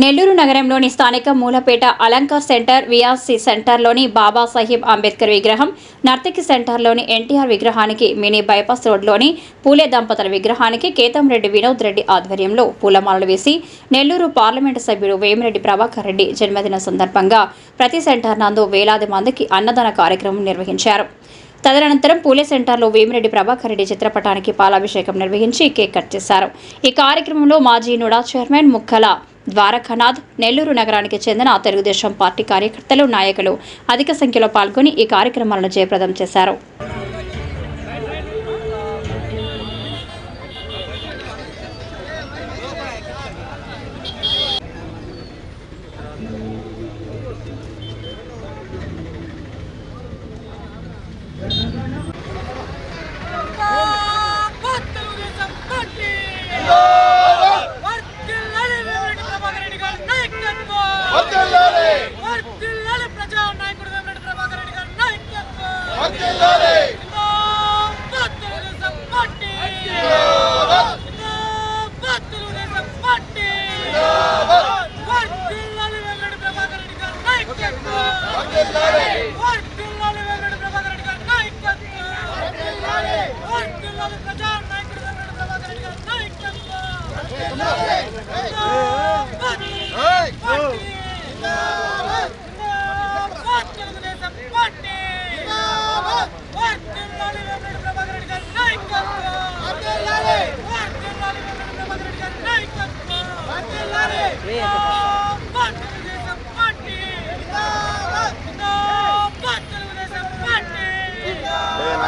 నెల్లూరు నగరంలోని స్థానిక Mulapeta Alankar centre VRC సెంటర్లోని బాబాసాహెబ్ అంబేద్కర్ విగ్రహం నర్తకి సెంటర్లోని ఎన్టీఆర్ విగ్రహానికి మినీ బైపాస్ రోడ్లోని పూలే దంపతుల విగ్రహానికి కేతంరెడ్డి వినోద్ రెడ్డి ఆధ్వర్యంలో పూలమాలలు వేసి నెల్లూరు పార్లమెంటు సభ్యుడు వేమిరెడ్డి ప్రభాకర్ రెడ్డి జన్మదిన సందర్భంగా ప్రతి సెంటర్ నందు వేలాది మందికి అన్నదాన కార్యక్రమం నిర్వహించారు. తదనంతరం పూలే సెంటర్లో వేమిరెడ్డి ప్రభాకర్ రెడ్డి చిత్రపటానికి పాలాభిషేకం నిర్వహించి కేక్ కట్ చేశారు. ఈ కార్యక్రమంలో మాజీ నుడా చైర్మన్ ముక్కల ద్వారకానాథ్ నెల్లూరు నగరానికి చెందిన తెలుగుదేశం పార్టీ కార్యకర్తలు నాయకులు అధిక సంఖ్యలో పాల్గొని ఈ కార్యక్రమాలను జయప్రదం చేశారు తెలుగుదేశం పార్టీ వర్ధిల్లాలి వేమిరెడ్డి ప్రభాకర్ రెడ్డి గారి నాయకత్వం వర్ధిల్లాలి ప్రజా నాయకుడు వేమిరెడ్డి ప్రభాకర్ రెడ్డి గారి నాయకత్వం జిందాబాద్ తెలుగుదేశం పార్టీ జిందాబాద్ తెలుగుదేశం పార్టీ వర్ధిల్లాలి వేమిరెడ్డి ప్రభాకర్ రెడ్డి గారి నాయకత్వం వర్ధిల్లాలి వేమిరెడ్డి ప్రభాకర్ రెడ్డి గారి నాయకత్వం వర్ధిల్లాలి ప్రజా నాయకుడు వేమిరెడ్డి ప్రభాకర్ రెడ్డి గారి నాయకత్వం జిందాబాద్ పార్టీ జిందాబాద్ తెలుగుదేశం పార్టీ వర్ధిల్లాలి వేమిరెడ్డి ప్రభాకర్ రెడ్డి గారి నాయకత్వం వర్ధిల్లాలి వేమిరెడ్డి ప్రభాకర్ రెడ్డి గారి నాయకత్వం జిందాబాద్ తెలుగుదేశం పార్టీ జిందాబాద్ తెలుగుదేశం పార్టీ జై విపిఆర్ జై విపిఆర్ జై విపిఆర్ జై తెలుగుదేశం పార్టీ జిందాబాద్ తెలుగుదేశం పార్టీ వర్ధిల్లాలి వెంకట ప్రభాకర్ రెడ్డి గారి నాయకత్వం వర్ధిల్లాలి వెంకట ప్రభాకర్ రెడ్డి గారి నాయకత్వం ఎన్నో చేసి ఇక్కడిదాకా వచ్చారు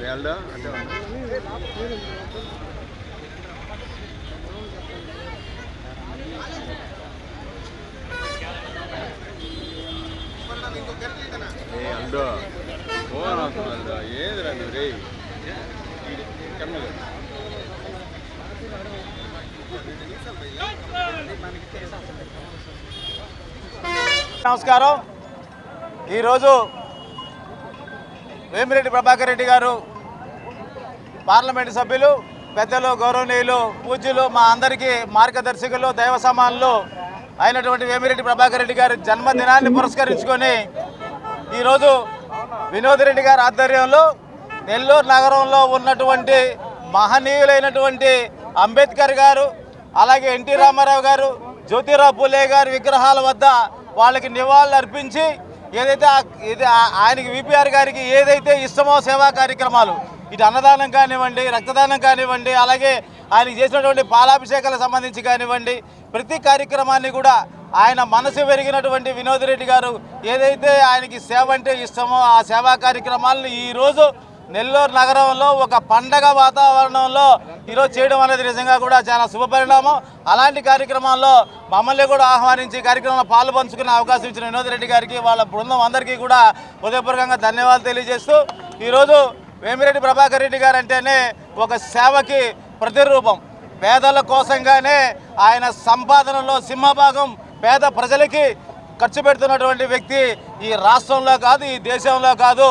వేళ్ళ అంటే ఏ అల్డో ఫోన్ అవుతుంది అల్డో ఏది రండి రే కమ్మి. నమస్కారం. ఈరోజు వేమిరెడ్డి ప్రభాకర్ రెడ్డి గారు పార్లమెంటు సభ్యులు పెద్దలు గౌరవనీయులు పూజ్యులు మా అందరికీ మార్గదర్శకులు దైవ సమానులు అయినటువంటి వేమిరెడ్డి ప్రభాకర్ రెడ్డి గారి జన్మదినాన్ని పురస్కరించుకొని ఈరోజు వినోద్ రెడ్డి గారి ఆధ్వర్యంలో నెల్లూరు నగరంలో ఉన్నటువంటి మహనీయులైనటువంటి అంబేద్కర్ గారు అలాగే ఎన్టీ రామారావు గారు జ్యోతిరావు పూలే గారి విగ్రహాల వద్ద వాళ్ళకి నివాళులు అర్పించి ఏదైతే ఇది ఆ- ఆయనకి విపిఆర్ గారికి ఏదైతే ఇష్టమో సేవా కార్యక్రమాలు ఇటు అన్నదానం కానివ్వండి రక్తదానం కానివ్వండి అలాగే ఆయనకి చేసినటువంటి పాలాభిషేకాలకు సంబంధించి కానివ్వండి ప్రతి కార్యక్రమాన్ని కూడా ఆయన మనసు పెరిగినటువంటి వినోద్ రెడ్డి గారు ఏదైతే ఆయనకి సేవ అంటే ఇష్టమో ఆ సేవా కార్యక్రమాలను ఈరోజు నెల్లూరు నగరంలో ఒక పండగ వాతావరణంలో ఈరోజు చేయడం అనేది నిజంగా కూడా చాలా శుభపరిణామం అలాంటి కార్యక్రమాల్లో మమ్మల్ని కూడా ఆహ్వానించి కార్యక్రమంలో పాలు పంచుకునే అవకాశం ఇచ్చిన వినోద్ రెడ్డి గారికి వాళ్ళ బృందం అందరికీ కూడా హృదయపూర్వకంగా ధన్యవాదాలు తెలియజేస్తూ ఈరోజు వేమిరెడ్డి ప్రభాకర్ రెడ్డి గారు అంటేనే ఒక సేవకి ప్రతిరూపం. పేదల కోసంగానే ఆయన సంపాదనలో సింహభాగం పేద ప్రజలకి ఖర్చు పెడుతున్నటువంటి వ్యక్తి ఈ రాష్ట్రంలో కాదు ఈ దేశంలో కాదు.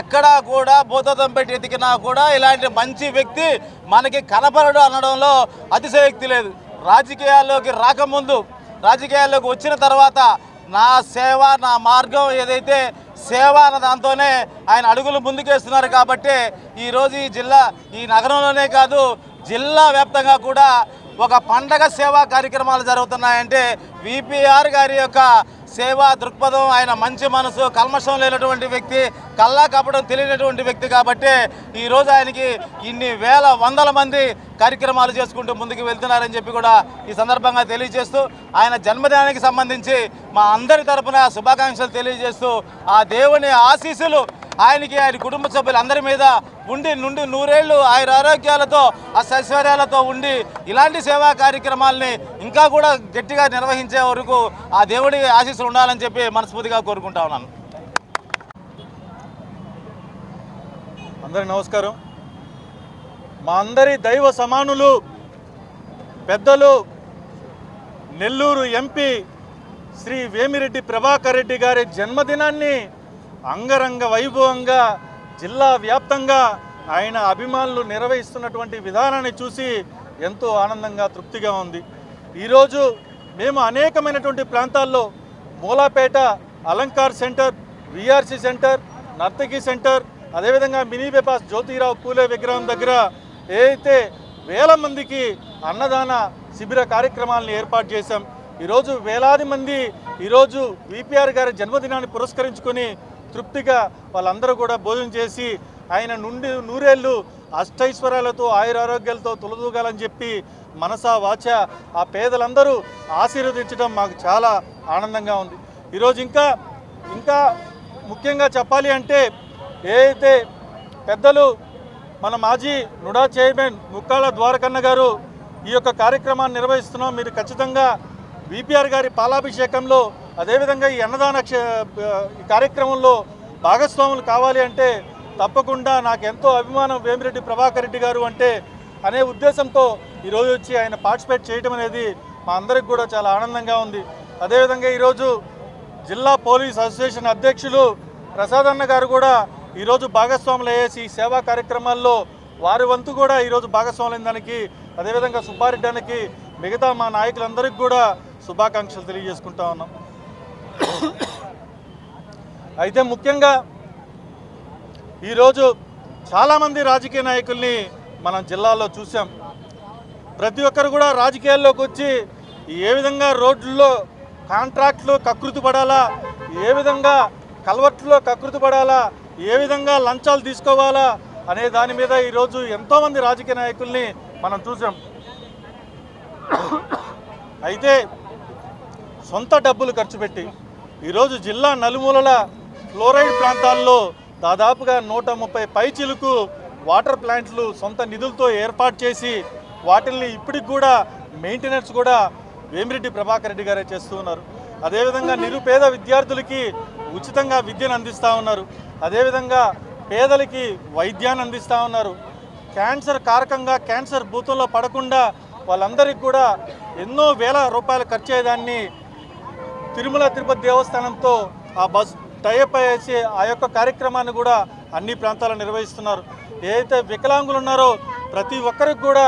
ఎక్కడా కూడా భూతత్వం పెట్టి ఎతికినా కూడా ఇలాంటి మంచి వ్యక్తి మనకి కనపడడు అనడంలో అతిశయోక్తి లేదు. రాజకీయాల్లోకి రాకముందు రాజకీయాల్లోకి వచ్చిన తర్వాత నా సేవ నా మార్గం ఏదైతే సేవ అన్న దాంతోనే ఆయన అడుగులు ముందుకేస్తున్నారు కాబట్టి ఈరోజు ఈ జిల్లా ఈ నగరంలోనే కాదు జిల్లా వ్యాప్తంగా కూడా ఒక పండగ సేవా కార్యక్రమాలు జరుగుతున్నాయంటే విపిఆర్ గారి యొక్క సేవా దృక్పథం ఆయన మంచి మనసు కల్మషం లేనటువంటి వ్యక్తి కల్లా కప్పడం తెలియనటువంటి వ్యక్తి కాబట్టి ఈరోజు ఆయనకి ఇన్ని వేల వందల మంది కార్యక్రమాలు చేసుకుంటూ ముందుకు వెళ్తున్నారని చెప్పి కూడా ఈ సందర్భంగా తెలియజేస్తూ ఆయన జన్మదినానికి సంబంధించి మా అందరి తరపున శుభాకాంక్షలు తెలియజేస్తూ ఆ దేవుని ఆశీస్సులు ఆయనకి ఆయన కుటుంబ సభ్యులందరి మీద ఉండి నుండి నూరేళ్ళు ఆయన ఆరోగ్యాలతో ఆ ఐశ్వర్యాలతో ఉండి ఇలాంటి సేవా కార్యక్రమాల్ని ఇంకా కూడా గట్టిగా నిర్వహించే వరకు ఆ దేవుడి ఆశీస్సులు ఉండాలని చెప్పి మనస్ఫూర్తిగా కోరుకుంటా ఉన్నాను. అందరికి నమస్కారం. మా అందరి దైవ సమానులు పెద్దలు నెల్లూరు ఎంపీ శ్రీ వేమిరెడ్డి ప్రభాకర్ రెడ్డి గారి జన్మదినాన్ని అంగరంగ వైభవంగా జిల్లా వ్యాప్తంగా ఆయన అభిమానులు నిర్వహిస్తున్నటువంటి విధానాన్ని చూసి ఎంతో ఆనందంగా తృప్తిగా ఉంది. ఈరోజు మేము అనేకమైనటువంటి ప్రాంతాల్లో Mulapeta Alankar centre VRC centre Nartaki centre అదేవిధంగా మినీ బైపాస్ జ్యోతిరావు పూలే విగ్రహం దగ్గర ఏదైతే వేల మందికి అన్నదాన శిబిర కార్యక్రమాలను ఏర్పాటు చేశాం. ఈరోజు వేలాది మంది ఈరోజు విపిఆర్ గారి జన్మదినాన్ని పురస్కరించుకొని తృప్తిగా వాళ్ళందరూ కూడా భోజనం చేసి ఆయన నుండి నూరేళ్ళు అష్టైశ్వర్యాలతో ఆయురారోగ్యాలతో తొలదూగాలని చెప్పి మనసా వాచ ఆ పేదలందరూ ఆశీర్వదించడం మాకు చాలా ఆనందంగా ఉంది. ఈరోజు ఇంకా ఇంకా ముఖ్యంగా చెప్పాలి అంటే ఏదైతే పెద్దలు మన మాజీ నుడా చైర్మన్ ముక్కాల ద్వారకన్న గారు ఈ యొక్క కార్యక్రమాన్ని నిర్వహిస్తున్నాం మీరు ఖచ్చితంగా విపిఆర్ గారి పాలాభిషేకంలో అదేవిధంగా ఈ అన్నదాన ఈ కార్యక్రమంలో భాగస్వాములు కావాలి అంటే తప్పకుండా నాకు ఎంతో అభిమానం వేమిరెడ్డి ప్రభాకర్ రెడ్డి గారు అంటే అనే ఉద్దేశంతో ఈరోజు వచ్చి ఆయన పార్టిసిపేట్ చేయడం అనేది మా అందరికి కూడా చాలా ఆనందంగా ఉంది. అదేవిధంగా ఈరోజు జిల్లా పోలీస్ అసోసియేషన్ అధ్యక్షులు ప్రసాద్ అన్న గారు కూడా ఈరోజు భాగస్వాములు అయ్యేసి ఈ సేవా కార్యక్రమాల్లో వారి వంతు కూడా ఈరోజు భాగస్వాములైన దానికి అదేవిధంగా సుబ్బారెడ్డి మిగతా మా నాయకులందరికీ కూడా శుభాకాంక్షలు తెలియజేసుకుంటా ఉన్నాం. అయితే ముఖ్యంగా ఈరోజు చాలామంది రాజకీయ నాయకుల్ని మనం జిల్లాలో చూసాం ప్రతి ఒక్కరు కూడా రాజకీయాల్లోకి వచ్చి ఏ విధంగా రోడ్లలో కాంట్రాక్ట్లు కకృతి పడాలా ఏ విధంగా కల్వర్ట్లో కకృతి పడాలా ఏ విధంగా లంచాలు తీసుకోవాలా అనే దాని మీద ఈరోజు ఎంతోమంది రాజకీయ నాయకుల్ని మనం చూసాం అయితే సొంత డబ్బులు ఖర్చు పెట్టి ఈరోజు జిల్లా నలుమూలల ఫ్లోరైడ్ ప్రాంతాల్లో దాదాపుగా నూట ముప్పై పైచిలకు వాటర్ ప్లాంట్లు సొంత నిధులతో ఏర్పాటు చేసి వాటిల్ని ఇప్పటికి కూడా మెయింటెనెన్స్ కూడా వేమిరెడ్డి ప్రభాకర్ రెడ్డి గారే చేస్తూ ఉన్నారు. అదేవిధంగా నిరుపేద విద్యార్థులకి ఉచితంగా విద్యను అందిస్తూ ఉన్నారు. అదేవిధంగా పేదలకి వైద్యాన్ని అందిస్తూ ఉన్నారు. క్యాన్సర్ కారకంగా క్యాన్సర్ భూతంలో పడకుండా వాళ్ళందరికీ కూడా ఎన్నో వేల రూపాయలు ఖర్చు అయ్యేదాన్ని తిరుమల తిరుపతి దేవస్థానంతో ఆ బస్ టైప్ అయ్యేసి ఆ యొక్క కార్యక్రమాన్ని కూడా అన్ని ప్రాంతాలు నిర్వహిస్తున్నారు. ఏదైతే వికలాంగులు ఉన్నారో ప్రతి ఒక్కరికి కూడా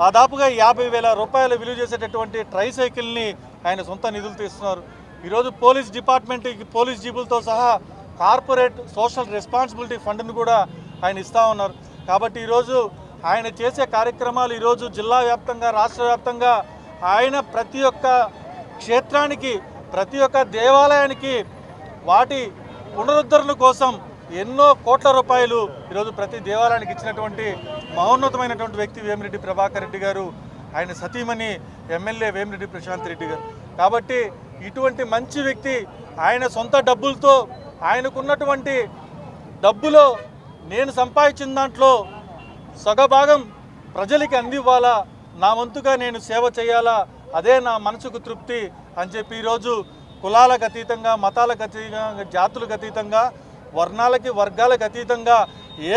దాదాపుగా యాభై వేల రూపాయలు విలువ చేసేటటువంటి ట్రై సైకిల్ని ఆయన సొంత నిధులు తీస్తున్నారు ఈరోజు పోలీస్ డిపార్ట్మెంట్ పోలీస్ జీబులతో సహా కార్పొరేట్ సోషల్ రెస్పాన్సిబిలిటీ ఫండ్ను కూడా ఆయన ఇస్తూ ఉన్నారు. కాబట్టి ఈరోజు ఆయన చేసే కార్యక్రమాలు ఈరోజు జిల్లా వ్యాప్తంగా రాష్ట్ర వ్యాప్తంగా ఆయన ప్రతి ఒక్క క్షేత్రానికి ప్రతి ఒక్క దేవాలయానికి వాటి పునరుద్ధరణ కోసం ఎన్నో కోట్ల రూపాయలు ఈరోజు ప్రతి దేవాలయానికి ఇచ్చినటువంటి మహోన్నతమైనటువంటి వ్యక్తి వేమిరెడ్డి ప్రభాకర్ రెడ్డి గారు ఆయన సతీమణి ఎమ్మెల్యే వేమిరెడ్డి ప్రశాంత్ రెడ్డి గారు. కాబట్టి ఇటువంటి మంచి వ్యక్తి ఆయన సొంత డబ్బులతో ఆయనకున్నటువంటి డబ్బులో నేను సంపాదించిన దాంట్లో సగభాగం ప్రజలకి అందివ్వాలా? నా వంతుగా నేను సేవ చేయాలా? అదే నా మనసుకు తృప్తి అని చెప్పి ఈరోజు కులాలకు అతీతంగా మతాలకు అతీతంగా జాతులకు అతీతంగా వర్ణాలకి వర్గాలకు అతీతంగా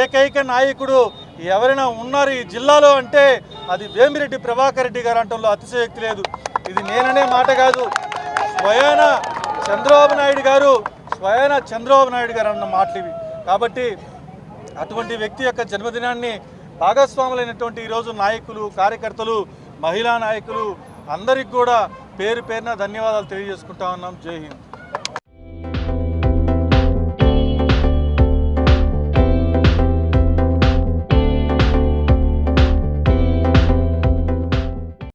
ఏకైక నాయకుడు ఎవరైనా ఉన్నారు ఈ జిల్లాలో అంటే అది వేమిరెడ్డి ప్రభాకర్ రెడ్డి గారు అంటంలో అతిశయోక్తి లేదు. ఇది నేననే మాట కాదు. స్వయాన చంద్రబాబు నాయుడు గారు స్వయాన చంద్రబాబు నాయుడు గారు అన్న మాటలు ఇవి. కాబట్టి అటువంటి వ్యక్తి యొక్క జన్మదినాన్ని భాగస్వాములైనటువంటి ఈరోజు నాయకులు కార్యకర్తలు మహిళా నాయకులు అందరికి కూడా పేరు పేరున ధన్యవాదాలు తెలియజేసుకుంటా ఉన్నాం. జై హింద్.